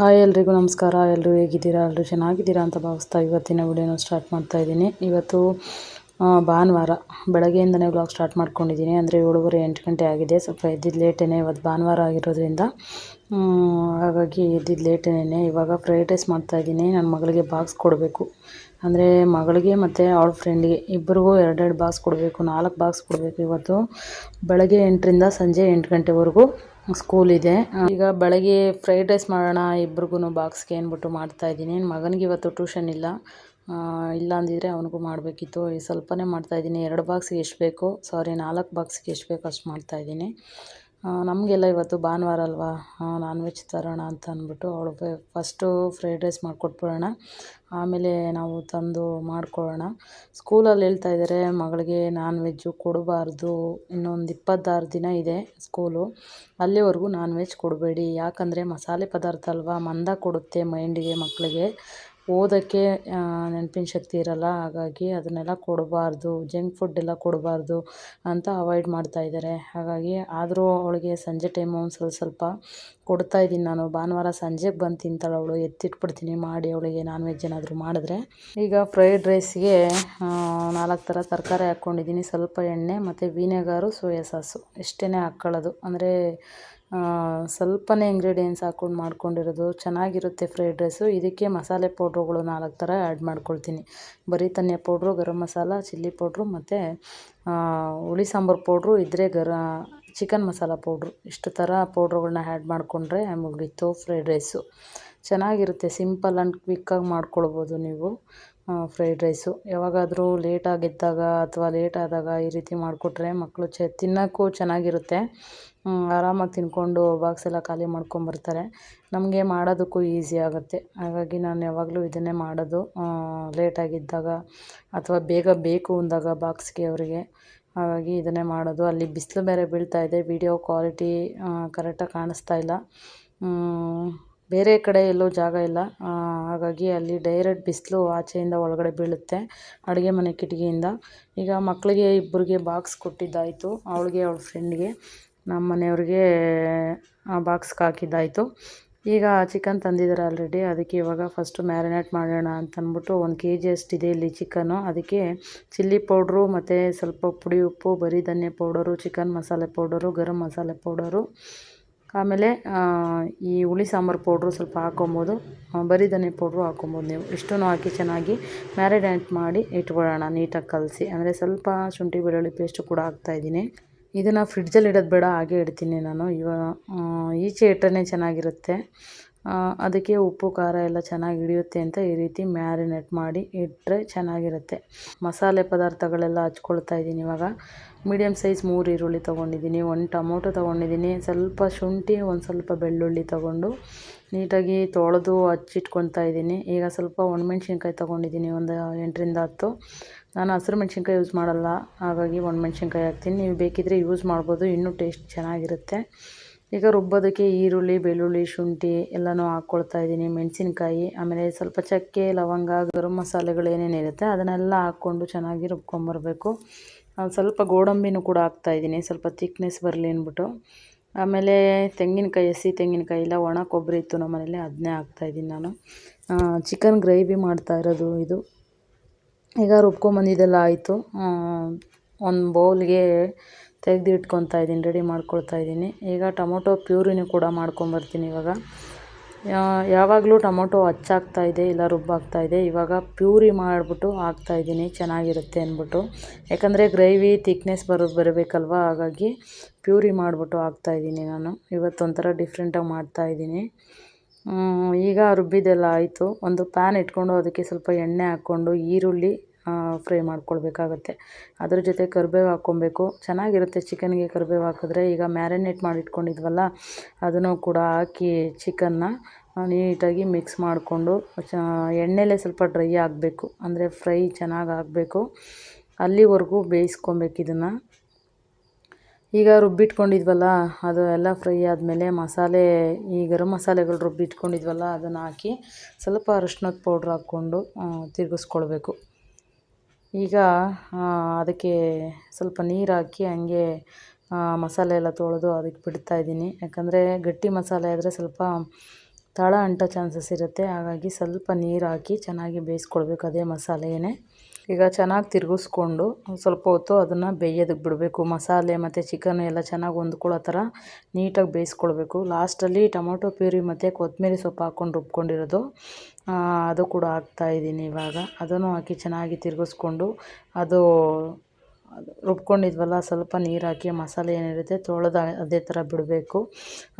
Hi ಎಲ್ರಿಗೂ ನಮಸ್ಕಾರ. ಎಲ್ಲರೂ ಹೇಗಿದ್ದೀರಾ? ಎಲ್ಲರೂ ಚೆನ್ನಾಗಿದ್ದೀರಾ ಅಂತ ಭಾವಿಸ್ತಾ ಇವತ್ತಿನ ವಿಡಿಯೋನ ಸ್ಟಾರ್ಟ್ ಮಾಡ್ತಾ ಇದ್ದೀನಿ. ಇವತ್ತು ಭಾನುವಾರ ಬೆಳಗ್ಗೆಯಿಂದನೇ ವ್ಲಾಗ್ ಸ್ಟಾರ್ಟ್ ಮಾಡ್ಕೊಂಡಿದ್ದೀನಿ. ಅಂದರೆ ಏಳುವರೆ ಎಂಟು ಗಂಟೆ ಆಗಿದೆ. ಸ್ವಲ್ಪ ಎದ್ದಿದ್ದು ಲೇಟೇ ಇವತ್ತು ಭಾನುವಾರ ಆಗಿರೋದ್ರಿಂದ. ಹಾಗಾಗಿ ಎದ್ದಿದ್ದು ಲೇಟೇನೆ ಇವಾಗ ಫ್ರೈಡ್ ರೈಸ್ ಮಾಡ್ತಾಯಿದ್ದೀನಿ ನನ್ನ ಮಗಳಿಗೆ ಬಾಕ್ಸ್ ಕೊಡಬೇಕು. ಅಂದರೆ ಮಗಳಿಗೆ ಮತ್ತು ಅವಳ ಫ್ರೆಂಡಿಗೆ ಇಬ್ಬರಿಗೂ ಎರಡೆರಡು ಬಾಕ್ಸ್ ಕೊಡಬೇಕು. ನಾಲ್ಕು ಬಾಕ್ಸ್ ಕೊಡಬೇಕು ಇವತ್ತು. ಬೆಳಗ್ಗೆ ಎಂಟರಿಂದ ಸಂಜೆ ಎಂಟು ಗಂಟೆವರೆಗೂ. ಸ್ಕೂಲ್ ಇದೆ. ಈಗ ಬೆಳಗ್ಗೆ ಫ್ರೈಡ್ ರೈಸ್ ಮಾಡೋಣ ಇಬ್ರಿಗೂ ಬಾಕ್ಸ್ಗೆ ಅಂದ್ಬಿಟ್ಟು ಮಾಡ್ತಾಯಿದ್ದೀನಿ ಮಗನಿಗೆ ಇವತ್ತು ಟ್ಯೂಷನ್ ಇಲ್ಲ. ಇಲ್ಲ ಅಂದಿದ್ರೆ ಅವನಿಗೂ ಮಾಡಬೇಕಿತ್ತು. ಈ ಸ್ವಲ್ಪನೇ ಮಾಡ್ತಾಯಿದ್ದೀನಿ ಎರಡು ಬಾಕ್ಸ್ಗೆ ಎಷ್ಟು ಬೇಕು? ಸಾರಿ ನಾಲ್ಕು ಬಾಕ್ಸ್ಗೆ ಎಷ್ಟು ಬೇಕು ಅಷ್ಟು ಮಾಡ್ತಾಯಿದ್ದೀನಿ ನಮಗೆಲ್ಲ ಇವತ್ತು ಭಾನುವಾರ ಅಲ್ವಾ? ನಾನ್ ವೆಜ್ ತರೋಣ ಅಂತ ಅಂದ್ಬಿಟ್ಟು ಅವಳು ಫಸ್ಟು ಫ್ರೈಡ್ ರೈಸ್ ಮಾಡಿಕೊಟ್ಬಿಡೋಣ. ಆಮೇಲೆ ನಾವು ತಂದು ಮಾಡ್ಕೊಳ್ಳೋಣ. ಸ್ಕೂಲಲ್ಲಿ ಹೇಳ್ತಾ ಇದ್ದಾರೆ ಮಗಳಿಗೆ ನಾನ್ ವೆಜ್ಜು ಕೊಡಬಾರ್ದು. ಇನ್ನೊಂದು ಇಪ್ಪತ್ತಾರು ದಿನ ಇದೆ ಸ್ಕೂಲು ಅಲ್ಲಿವರೆಗೂ ನಾನ್ ವೆಜ್ ಕೊಡಬೇಡಿ. ಯಾಕಂದರೆ ಮಸಾಲೆ ಪದಾರ್ಥ ಅಲ್ವಾ, ಮಂದ ಕೊಡುತ್ತೆ ಮೈಂಡಿಗೆ ಮಕ್ಕಳಿಗೆ ಓದೋಕ್ಕೆ ನೆನಪಿನ ಶಕ್ತಿ ಇರಲ್ಲ, ಹಾಗಾಗಿ ಅದನ್ನೆಲ್ಲ ಕೊಡಬಾರ್ದು, ಜಂಕ್ ಫುಡ್ ಎಲ್ಲ ಕೊಡಬಾರ್ದು ಅಂತ ಅವಾಯ್ಡ್ ಮಾಡ್ತಾ ಇದ್ದಾರೆ. ಹಾಗಾಗಿ ಆದರೂ ಅವಳಿಗೆ ಸಂಜೆ ಟೈಮು ಒಂದು ಸ್ವಲ್ಪ ಸ್ವಲ್ಪ ಕೊಡ್ತಾ ಇದ್ದೀನಿ ನಾನು. ಭಾನುವಾರ ಸಂಜೆಗೆ ಬಂದು ತಿಂತಾಳೆ ಅವಳು. ಎತ್ತಿಟ್ಬಿಡ್ತೀನಿ, ಮಾಡಿ ಅವಳಿಗೆ ನಾನ್ ವೆಜ್ ಏನಾದರೂ ಮಾಡಿದ್ರೆ. ಈಗ ಫ್ರೈಡ್ ರೈಸ್ಗೆ ನಾಲ್ಕು ಥರ ತರಕಾರಿ ಹಾಕ್ಕೊಂಡಿದ್ದೀನಿ ಸ್ವಲ್ಪ ಎಣ್ಣೆ ಮತ್ತು ವಿನೆಗಾರು ಸೋಯಾ ಸಾಸು. ಇಷ್ಟೇ ಹಾಕ್ಕೊಳ್ಳೋದು ಅಂದರೆ ಸ್ವಲ್ಪನೇ ಇಂಗ್ರೀಡಿಯೆಂಟ್ಸ್ ಹಾಕ್ಕೊಂಡು ಮಾಡ್ಕೊಂಡಿರೋದು. ಚೆನ್ನಾಗಿರುತ್ತೆ ಫ್ರೈಡ್ ರೈಸು ಇದಕ್ಕೆ ಮಸಾಲೆ ಪೌಡ್ರುಗಳು ನಾಲ್ಕು ಥರ ಆ್ಯಡ್ ಮಾಡ್ಕೊಳ್ತೀನಿ. ಬರೀ ಧನಿಯಾ powder, garam masala chilli powder ಮತ್ತು ಹುಳಿ ಸಾಂಬಾರು ಪೌಡ್ರು ಇದ್ದರೆ ಗರ ಚಿಕನ್ ಮಸಾಲ ಪೌಡ್ರು. ಇಷ್ಟು ಥರ ಪೌಡ್ರುಗಳನ್ನ ಆ್ಯಡ್ ಮಾಡಿಕೊಂಡ್ರೆ ಮುಗೀತು ಫ್ರೈಡ್ ರೈಸು ಚೆನ್ನಾಗಿರುತ್ತೆ. ಸಿಂಪಲ್ ಆ್ಯಂಡ್ ಕ್ವಿಕ್ಕಾಗಿ ಮಾಡ್ಕೊಳ್ಬೋದು ನೀವು. ಫ್ರೈಡ್ ರೈಸು ಯಾವಾಗಾದರೂ ಲೇಟಾಗಿದ್ದಾಗ ಅಥವಾ ಲೇಟ್ ಆದಾಗ ಈ ರೀತಿ ಮಾಡಿಕೊಟ್ರೆ ಮಕ್ಕಳು ಚೆ, ತಿನ್ನೋಕ್ಕೂ ಚೆನ್ನಾಗಿರುತ್ತೆ. ಆರಾಮಾಗಿ ತಿನ್ಕೊಂಡು ಬಾಕ್ಸ್ ಎಲ್ಲ ಖಾಲಿ ಮಾಡ್ಕೊಂಬರ್ತಾರೆ ನಮಗೆ ಮಾಡೋದಕ್ಕೂ ಈಸಿ ಆಗುತ್ತೆ. ಹಾಗಾಗಿ ನಾನು ಯಾವಾಗಲೂ ಇದನ್ನೇ ಮಾಡೋದು. ಲೇಟಾಗಿದ್ದಾಗ ಅಥವಾ ಬೇಗ ಬೇಕು ಅಂದಾಗ ಬಾಕ್ಸ್ಗೆ ಅವರಿಗೆ. ಹಾಗಾಗಿ ಇದನ್ನೇ ಮಾಡೋದು. ಅಲ್ಲಿ ಬಿಸಿಲು ಬೇರೆ ಬೀಳ್ತಾ ಇದೆ. ವಿಡಿಯೋ ಕ್ವಾಲಿಟಿ ಕರೆಕ್ಟಾಗಿ ಕಾಣಿಸ್ತಾ ಇಲ್ಲ. ಬೇರೆ ಕಡೆ ಎಲ್ಲೂ ಜಾಗ ಇಲ್ಲ. ಹಾಗಾಗಿ ಅಲ್ಲಿ ಡೈರೆಕ್ಟ್ ಬಿಸಿಲು ಆಚೆಯಿಂದ ಒಳಗಡೆ ಬೀಳುತ್ತೆ ಅಡುಗೆ ಮನೆ ಕಿಟಕಿಯಿಂದ. ಈಗ ಮಕ್ಕಳಿಗೆ ಇಬ್ಬರಿಗೆ ಬಾಕ್ಸ್ ಕೊಟ್ಟಿದ್ದಾಯಿತು. ಅವಳಿಗೆ ಅವಳ ಫ್ರೆಂಡ್ಗೆ ನಮ್ಮ ಮನೆಯವ್ರಿಗೆ, ಆ ಬಾಕ್ಸ್ಗೆ ಹಾಕಿದ್ದಾಯಿತು. ಈಗ ಚಿಕನ್ ತಂದಿದ್ದಾರೆ ಆಲ್ರೆಡಿ ಅದಕ್ಕೆ ಇವಾಗ ಫಸ್ಟು ಮ್ಯಾರಿನೇಟ್ ಮಾಡೋಣ ಅಂತ ಅಂದ್ಬಿಟ್ಟು ಒಂದು ಕೆ ಜಿ ಅಷ್ಟಿದೆ ಇಲ್ಲಿ ಚಿಕನ್ನು ಅದಕ್ಕೆ ಚಿಲ್ಲಿ ಪೌಡ್ರು ಮತ್ತು ಸ್ವಲ್ಪ ಪುಡಿ ಉಪ್ಪು, ಬರೀ ಧನ್ಯ powder chicken masala powder garam masala powder ಆಮೇಲೆ ಈ ಹುಳಿ ಸಾಂಬಾರು ಪೌಡ್ರು ಸ್ವಲ್ಪ ಹಾಕೊಬೋದು ಬರಿ ಬರೀ ಧನಿಯಾ ಪೌಡ್ರು ಹಾಕೊಬೋದು ನೀವು. ಇಷ್ಟನ್ನು ಹಾಕಿ ಚೆನ್ನಾಗಿ ಮ್ಯಾರಿನೇಟ್ ಮಾಡಿ ಇಟ್ಕೊಳ್ಳೋಣ ನೀಟಾಗಿ ಕಲಸಿ. ಅಂದರೆ ಸ್ವಲ್ಪ ಶುಂಠಿ, ಬೆಳ್ಳುಳ್ಳಿ ಪೇಸ್ಟು ಕೂಡ ಹಾಕ್ತಾಯಿದ್ದೀನಿ ಇದನ್ನು ಫ್ರಿಡ್ಜಲ್ಲಿ ಇಡೋದು ಬೇಡ, ಹಾಗೆ ಇಡ್ತೀನಿ ನಾನು. ಇವಾಗ ಈಚೆ ಇಟ್ಟರೆ ಚೆನ್ನಾಗಿರುತ್ತೆ. ಅದಕ್ಕೆ ಉಪ್ಪು, ಖಾರ ಎಲ್ಲ ಚೆನ್ನಾಗಿ ಹಿಡಿಯುತ್ತೆ ಅಂತ ಈ ರೀತಿ ಮ್ಯಾರಿನೇಟ್ ಮಾಡಿ ಇಟ್ಟರೆ ಚೆನ್ನಾಗಿರುತ್ತೆ. ಮಸಾಲೆ ಪದಾರ್ಥಗಳೆಲ್ಲ ಹಚ್ಕೊಳ್ತಾ ಇದ್ದೀನಿ ಇವಾಗ. ಮೀಡಿಯಮ್ ಸೈಜ್ ಮೂರು ಈರುಳ್ಳಿ ತೊಗೊಂಡಿದ್ದೀನಿ, ಒಂದು ಟೊಮೊಟೊ ತೊಗೊಂಡಿದ್ದೀನಿ, ಸ್ವಲ್ಪ ಶುಂಠಿ, ಒಂದು ಸ್ವಲ್ಪ ಬೆಳ್ಳುಳ್ಳಿ ತೊಗೊಂಡು ನೀಟಾಗಿ ತೊಳೆದು ಹಚ್ಚಿಟ್ಕೊತಾ ಇದ್ದೀನಿ. ಈಗ ಸ್ವಲ್ಪ ಒಣಮೆಣ್ಸಿನ್ಕಾಯಿ ತೊಗೊಂಡಿದ್ದೀನಿ, ಒಂದು ಎಂಟರಿಂದ ಹತ್ತು. ನಾನು ಹಸಿರು ಮೆಣಸಿನ್ಕಾಯಿ ಯೂಸ್ ಮಾಡಲ್ಲ, ಹಾಗಾಗಿ ಒಣಮೆಣ್ಸಿನ್ಕಾಯಿ ಹಾಕ್ತೀನಿ. ನೀವು ಬೇಕಿದ್ದರೆ ಯೂಸ್ ಮಾಡ್ಬೋದು, ಇನ್ನೂ ಟೇಸ್ಟ್ ಚೆನ್ನಾಗಿರುತ್ತೆ. ಈಗ ರುಬ್ಬೋದಕ್ಕೆ ಈರುಳ್ಳಿ, ಬೆಳ್ಳುಳ್ಳಿ, ಶುಂಠಿ ಎಲ್ಲನೂ ಹಾಕ್ಕೊಳ್ತಾ ಇದ್ದೀನಿ. ಮೆಣಸಿನ್ಕಾಯಿ, ಆಮೇಲೆ ಸ್ವಲ್ಪ ಚಕ್ಕೆ, ಲವಂಗ, ಗರಂ ಮಸಾಲೆಗಳು ಏನೇನಿರುತ್ತೆ ಅದನ್ನೆಲ್ಲ ಹಾಕ್ಕೊಂಡು ಚೆನ್ನಾಗಿ ರುಬ್ಕೊಂಬರಬೇಕು. ಸ್ವಲ್ಪ ಗೋಡಂಬಿನೂ ಕೂಡ ಹಾಕ್ತಾಯಿದ್ದೀನಿ ಸ್ವಲ್ಪ ತಿಕ್ನೆಸ್ ಬರಲಿ ಅಂದ್ಬಿಟ್ಟು. ಆಮೇಲೆ ತೆಂಗಿನಕಾಯಿ, ಹಸಿ ತೆಂಗಿನಕಾಯಿ ಇಲ್ಲ, ಒಣ ಕೊಬ್ಬರಿ ಇತ್ತು ನಮ್ಮ ಮನೇಲಿ ಅದನ್ನೇ ಹಾಕ್ತಾಯಿದ್ದೀನಿ ನಾನು. ಚಿಕನ್ ಗ್ರೇವಿ ಮಾಡ್ತಾ ಇರೋದು ಇದು. ಈಗ ರುಬ್ಕೊಂಬಂದಿದ್ದೆಲ್ಲ ಆಯಿತು. ಒಂದು ಬೌಲ್ಗೆ ತೆಗೆದು ಇಟ್ಕೊತಾ ಇದ್ದೀನಿ ರೆಡಿ ಮಾಡ್ಕೊಳ್ತಾ ಇದ್ದೀನಿ. ಈಗ ಟೊಮೊಟೊ ಪ್ಯೂರಿನೂ ಕೂಡ ಮಾಡ್ಕೊಂಬರ್ತೀನಿ ಇವಾಗ. ಯಾವಾಗಲೂ ಟೊಮೊಟೊ ಹಚ್ಚಾಗ್ತಾ ಇದೆ, ಇಲ್ಲ ರುಬ್ಬಾಗ್ತಾ ಇದೆ. ಇವಾಗ ಪ್ಯೂರಿ ಮಾಡಿಬಿಟ್ಟು ಹಾಕ್ತಾಯಿದ್ದೀನಿ ಚೆನ್ನಾಗಿರುತ್ತೆ ಅಂದ್ಬಿಟ್ಟು. ಯಾಕಂದರೆ ಗ್ರೇವಿ ತಿಕ್ನೆಸ್ ಬರೋದು ಬರಬೇಕಲ್ವ? ಹಾಗಾಗಿ ಪ್ಯೂರಿ ಮಾಡಿಬಿಟ್ಟು ಹಾಕ್ತಾಯಿದ್ದೀನಿ ನಾನು. ಇವತ್ತೊಂಥರ ಡಿಫ್ರೆಂಟಾಗಿ ಮಾಡ್ತಾ ಇದ್ದೀನಿ. ಈಗ ರುಬ್ಬಿದೆಲ್ಲ ಆಯಿತು. ಒಂದು ಪ್ಯಾನ್ ಇಟ್ಕೊಂಡು ಅದಕ್ಕೆ ಸ್ವಲ್ಪ ಎಣ್ಣೆ ಹಾಕ್ಕೊಂಡು ಈರುಳ್ಳಿ ಫ್ರೈ ಮಾಡ್ಕೊಳ್ಬೇಕಾಗತ್ತೆ. ಅದ್ರ ಜೊತೆ ಕರಿಬೇವು ಹಾಕ್ಕೊಬೇಕು. ಚೆನ್ನಾಗಿರುತ್ತೆ ಚಿಕನ್ಗೆ ಕರಿಬೇವು ಹಾಕಿದ್ರೆ. ಈಗ ಮ್ಯಾರಿನೇಟ್ ಮಾಡಿಟ್ಕೊಂಡಿದ್ವಲ್ಲ, ಅದನ್ನು ಕೂಡ ಹಾಕಿ ಚಿಕನ್ನ ನೀಟಾಗಿ ಮಿಕ್ಸ್ ಮಾಡಿಕೊಂಡು, ಚ, ಎಣ್ಣೆಲೇ ಸ್ವಲ್ಪ ಡ್ರೈ ಆಗಬೇಕು. ಅಂದರೆ ಫ್ರೈ ಚೆನ್ನಾಗಿ ಆಗಬೇಕು. ಅಲ್ಲಿವರೆಗೂ ಬೇಯಿಸ್ಕೊಬೇಕು ಇದನ್ನು. ಈಗ ರುಬ್ಬಿಟ್ಕೊಂಡಿದ್ವಲ್ಲ, ಅದು ಎಲ್ಲ ಫ್ರೈ ಆದಮೇಲೆ ಮಸಾಲೆ, ಈ ಗರಂ ಮಸಾಲೆಗಳು ರುಬ್ಬಿಟ್ಕೊಂಡಿದ್ವಲ್ಲ, ಅದನ್ನು ಹಾಕಿ ಸ್ವಲ್ಪ ಅರಿಶಿನದ ಪೌಡ್ರ್ ಹಾಕ್ಕೊಂಡು ತಿರುಗಿಸ್ಕೊಳ್ಬೇಕು. ಈಗ ಅದಕ್ಕೆ ಸ್ವಲ್ಪ ನೀರು ಹಾಕಿ ಹಂಗೆ ಮಸಾಲೆ ಎಲ್ಲ ತೊಳೆದು ಅದಕ್ಕೆ ಬಿಡ್ತಾಯಿದ್ದೀನಿ ಯಾಕಂದರೆ ಗಟ್ಟಿ ಮಸಾಲೆ ಆದರೆ ಸ್ವಲ್ಪ ತಳ ಅಂಟೋ ಚಾನ್ಸಸ್ ಇರುತ್ತೆ. ಹಾಗಾಗಿ ಸ್ವಲ್ಪ ನೀರು ಹಾಕಿ ಚೆನ್ನಾಗಿ ಬೇಯಿಸ್ಕೊಳ್ಬೇಕು ಅದೇ ಮಸಾಲೆಯೇ ಈಗ ಚೆನ್ನಾಗಿ ತಿರುಗಿಸ್ಕೊಂಡು ಸ್ವಲ್ಪ ಹೊತ್ತು ಅದನ್ನು ಬೇಯೋದಕ್ಕೆ ಬಿಡಬೇಕು. ಮಸಾಲೆ ಮತ್ತು ಚಿಕನ್ ಎಲ್ಲ ಚೆನ್ನಾಗಿ ಹೊಂದ್ಕೊಳ್ಳೋ ಥರ ನೀಟಾಗಿ ಬೇಯಿಸ್ಕೊಳ್ಬೇಕು. ಲಾಸ್ಟಲ್ಲಿ ಟೊಮೊಟೊ ಪ್ಯೂರಿ ಮತ್ತು ಕೊತ್ತಂಬರಿ ಸೊಪ್ಪು ಹಾಕ್ಕೊಂಡು ರುಬ್ಕೊಂಡಿರೋದು. ಅದು ಕೂಡ ಹಾಕ್ತಾಯಿದ್ದೀನಿ ಇವಾಗ. ಅದನ್ನು ಹಾಕಿ ಚೆನ್ನಾಗಿ ತಿರುಗಿಸ್ಕೊಂಡು ಅದು ರುಬ್ಕೊಂಡಿದ್ವಲ್ಲ, ಸ್ವಲ್ಪ ನೀರು ಹಾಕಿ ಮಸಾಲೆ ಏನಿರುತ್ತೆ ತೊಳೆದು ಅದೇ ಥರ ಬಿಡಬೇಕು.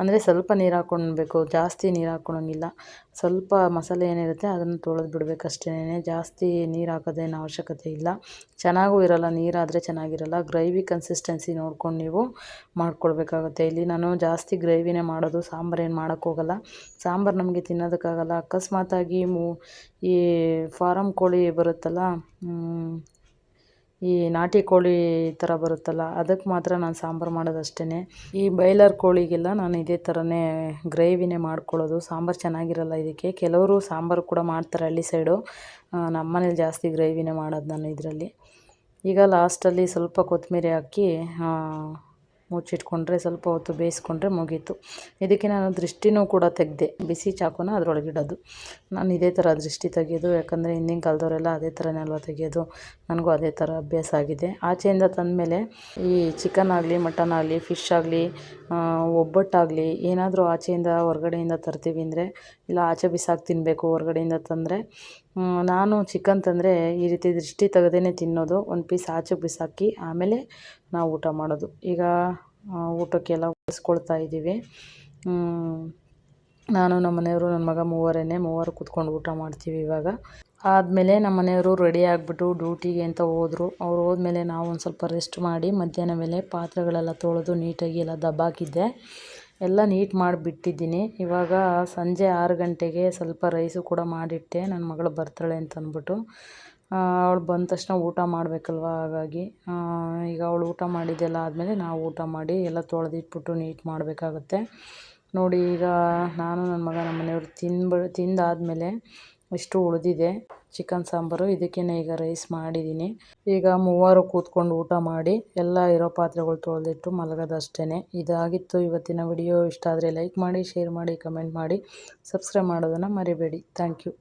ಅಂದರೆ ಸ್ವಲ್ಪ ನೀರು ಹಾಕ್ಕೊಳ್ಬೇಕು ಜಾಸ್ತಿ ನೀರು ಹಾಕ್ಕೊಳಂಗಿಲ್ಲ ಸ್ವಲ್ಪ ಮಸಾಲೆ ಏನಿರುತ್ತೆ ಅದನ್ನು ತೊಳೆದು ಬಿಡಬೇಕು ಅಷ್ಟೇ ಜಾಸ್ತಿ ನೀರು ಹಾಕೋದೇನು ಅವಶ್ಯಕತೆ ಇಲ್ಲ. ಚೆನ್ನಾಗೂ ಇರಲ್ಲ ನೀರಾದರೆ ಚೆನ್ನಾಗಿರಲ್ಲ. ಗ್ರೇವಿ ಕನ್ಸಿಸ್ಟೆನ್ಸಿ ನೋಡ್ಕೊಂಡು ನೀವು ಮಾಡ್ಕೊಳ್ಬೇಕಾಗುತ್ತೆ. ಇಲ್ಲಿ ನಾನು ಜಾಸ್ತಿ ಗ್ರೇವಿನೇ ಮಾಡೋದು, ಸಾಂಬಾರು ಏನು ಮಾಡೋಕ್ಕೋಗಲ್ಲ ಸಾಂಬಾರು ನಮಗೆ ತಿನ್ನೋದಕ್ಕಾಗಲ್ಲ. ಅಕಸ್ಮಾತಾಗಿ ಮೂ, ಈ ಫಾರಮ್ ಕೋಳಿ ಬರುತ್ತಲ್ಲ ಈ ನಾಟಿ ಕೋಳಿ ಥರ ಬರುತ್ತಲ್ಲ, ಅದಕ್ಕೆ ಮಾತ್ರ ನಾನು ಸಾಂಬಾರು ಮಾಡೋದು ಅಷ್ಟೇ ಈ ಬಾಯ್ಲರ್ ಕೋಳಿಗೆಲ್ಲ ನಾನು ಇದೇ ಥರನೇ ಗ್ರೇವಿನೇ ಮಾಡ್ಕೊಳ್ಳೋದು. ಸಾಂಬಾರು ಚೆನ್ನಾಗಿರಲ್ಲ ಇದಕ್ಕೆ. ಕೆಲವರು ಸಾಂಬಾರು ಕೂಡ ಮಾಡ್ತಾರೆ ಹಳ್ಳಿ ಸೈಡು ನಮ್ಮ ಮನೇಲಿ ಜಾಸ್ತಿ ಗ್ರೇವಿನೇ ಮಾಡೋದು ನಾನು ಇದರಲ್ಲಿ. ಈಗ ಲಾಸ್ಟಲ್ಲಿ ಸ್ವಲ್ಪ ಕೊತ್ತಂಬರಿ ಹಾಕಿ ಮುಚ್ಚಿಟ್ಕೊಂಡ್ರೆ ಸ್ವಲ್ಪ ಹೊತ್ತು ಬೇಯಿಸ್ಕೊಂಡ್ರೆ ಮುಗೀತು. ಇದಕ್ಕೆ ನಾನು ದೃಷ್ಟಿನೂ ಕೂಡ ತೆಗೆದೆ. ಬಿಸಿ ಚಾಕುನ ಅದರೊಳಗೆ ಇಡೋದು. ನಾನು ಇದೇ ಥರ ದೃಷ್ಟಿ ತೆಗೆಯೋದು, ಯಾಕಂದರೆ ಹಿಂದಿನ ಕಾಲದವರೆಲ್ಲ ಅದೇ ಥರನೇ ಅಲ್ವಾ ತೆಗೆಯೋದು. ನನಗೂ ಅದೇ ಥರ ಅಭ್ಯಾಸ ಆಗಿದೆ. ಆಚೆಯಿಂದ ತಂದಮೇಲೆ ಈ ಚಿಕನ್ ಆಗಲಿ ಮಟನ್ ಆಗಲಿ ಫಿಶ್ ಆಗಲಿ ಒಬ್ಬಟ್ಟಾಗಲಿ, ಏನಾದರೂ ಆಚೆಯಿಂದ ಹೊರಗಡೆಯಿಂದ ತರ್ತೀವಿ ಅಂದರೆ, ಇಲ್ಲ ಆಚೆ ಬಿಸಾಕಿ ತಿನ್ನಬೇಕು ಹೊರಗಡೆಯಿಂದ ತಂದರೆ ನಾನು ಚಿಕನ್ ತಂದರೆ ಈ ರೀತಿ ದೃಷ್ಟಿ ತೆಗೆದೇ ತಿನ್ನೋದು. ಒಂದು ಪೀಸ್ ಆಚೆ ಬಿಸಾಕಿ ಆಮೇಲೆ ನಾವು ಊಟ ಮಾಡೋದು. ಈಗ ಊಟಕ್ಕೆಲ್ಲ ಉಳಿಸ್ಕೊಳ್ತಾ ಇದ್ದೀವಿ. ನಾನು ನಮ್ಮ ಮನೆಯವರು, ನನ್ನ ಮಗ ಮೂವರೇ ಮೂವರು ಕೂತ್ಕೊಂಡು ಊಟ ಮಾಡ್ತೀವಿ ಇವಾಗ. ಆದಮೇಲೆ ನಮ್ಮ ಮನೆಯವರು ರೆಡಿ ಆಗಿಬಿಟ್ಟು ಡ್ಯೂಟಿಗೆ ಅಂತ ಹೋದರು. ಅವ್ರು ಹೋದ್ಮೇಲೆ ನಾವು ಒಂದು ಸ್ವಲ್ಪ ರೆಸ್ಟ್ ಮಾಡಿ ಮಧ್ಯಾಹ್ನ ಮೇಲೆ ಪಾತ್ರೆಗಳೆಲ್ಲ ತೊಳೆದು ನೀಟಾಗಿ ಎಲ್ಲ ದಬ್ಬಾಕಿದ್ದೆ. ಎಲ್ಲ ನೀಟ್ ಮಾಡಿಬಿಟ್ಟಿದ್ದೀನಿ. ಇವಾಗ ಸಂಜೆ ಆರು ಗಂಟೆಗೆ ಸ್ವಲ್ಪ ರೈಸು ಕೂಡ ಮಾಡಿಟ್ಟೆ. ನನ್ನ ಮಗಳು ಬರ್ತಾಳೆ ಅಂತ ಅಂದ್ಬಿಟ್ಟು. ಅವಳು ಬಂದ ತಕ್ಷಣ ಊಟ ಮಾಡಬೇಕಲ್ವ ಹಾಗಾಗಿ. ಈಗ ಅವಳು ಊಟ ಮಾಡಿದ್ದೆಲ್ಲ ಆದಮೇಲೆ ನಾವು ಊಟ ಮಾಡಿ ಎಲ್ಲ ತೊಳೆದಿಟ್ಬಿಟ್ಟು ನೀಟ್ ಮಾಡಬೇಕಾಗತ್ತೆ. ನೋಡಿ ಈಗ ನಾನು ನನ್ನ ಮಗ ನಮ್ಮ ಮನೆಯವರು ತಿನ್ಬ, ತಿಂದಾದಮೇಲೆ ಇಷ್ಟು ಉಳಿದಿದೆ. ಚಿಕನ್ ಸಾಂಬಾರು ಇದಕ್ಕೇ ಈಗ ರೈಸ್ ಮಾಡಿದ್ದೀನಿ. ಈಗ ಮೂವರು ಕೂತ್ಕೊಂಡು ಊಟ ಮಾಡಿ, ಎಲ್ಲ ಇರೋ ಪಾತ್ರೆಗಳು ತೊಳೆದಿಟ್ಟು ಮಲಗೋದಷ್ಟೇ ಇದಾಗಿತ್ತು ಇವತ್ತಿನ ವಿಡಿಯೋ. ಇಷ್ಟ ಆದರೆ ಲೈಕ್ ಮಾಡಿ ಶೇರ್ ಮಾಡಿ ಕಮೆಂಟ್ ಮಾಡಿ. ಸಬ್ಸ್ಕ್ರೈಬ್ ಮಾಡೋದನ್ನು ಮರಿಬೇಡಿ. Thank you